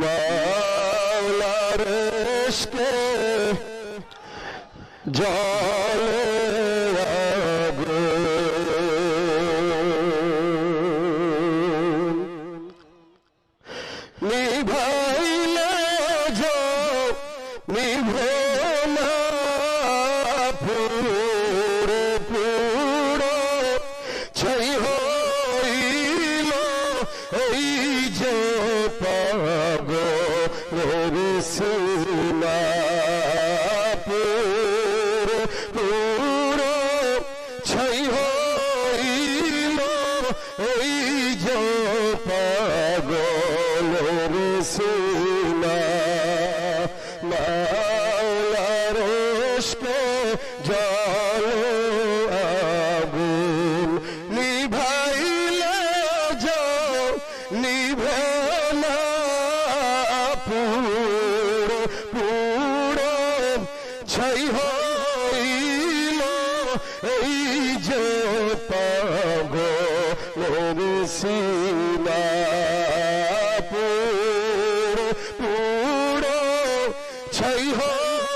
মাওলার ইশকে জলে সিনা মাওলার ইশকে জল আগুন নিভাইলে যাও নিভে না পুরো পুরো ছাই হইল এই সিনা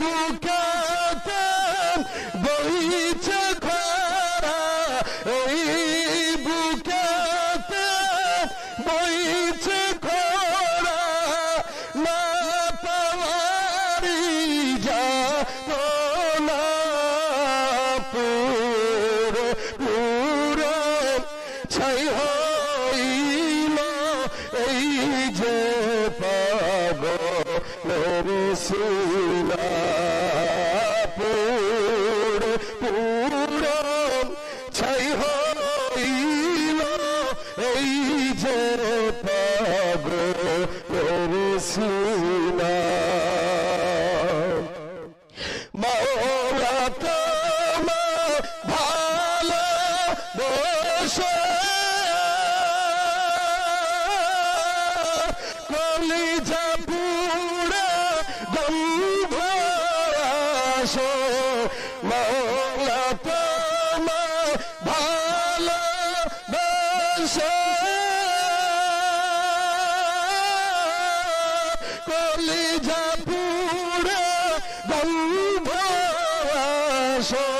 বুকাতে বইছে খরা, এই বুকাতে বইছে খরা, না পাওয়ারি যা না পুরো পুরো ছাই হইল পাব সিলা পুরো পুরো ছাই হইল এই যে পাব সিলা মাওলা আসো মাওলা তোমার ভালো বসে কলিজা পুরা গন্ধ আসো।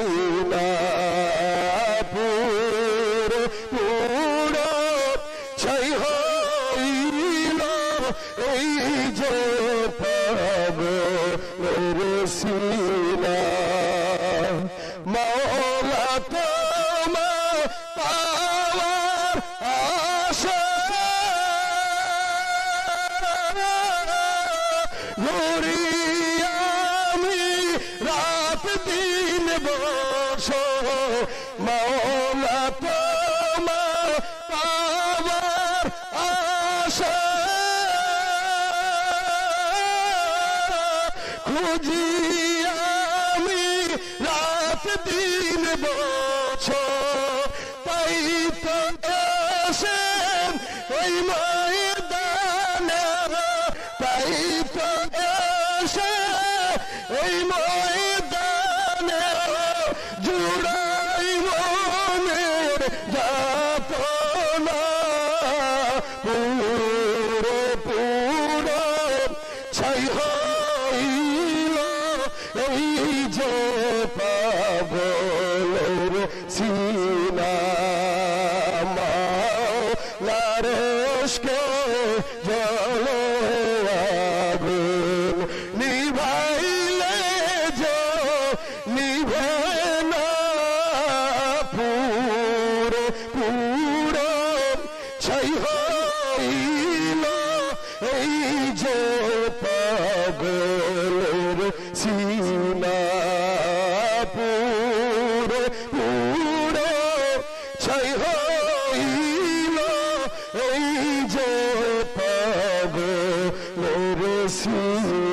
সিনা মৌলা তোমার পাওয়ার আশা ঘুরি আমি রাত দিন বস। খুঁজি আমি রাত দিন বছ তাই তো ওই মায়ের লারেশ কে জলে আগুন নিভাইলে যে নিভে না পুরে পুরে ছাই হইল এই যে পাগলের সীমা preciso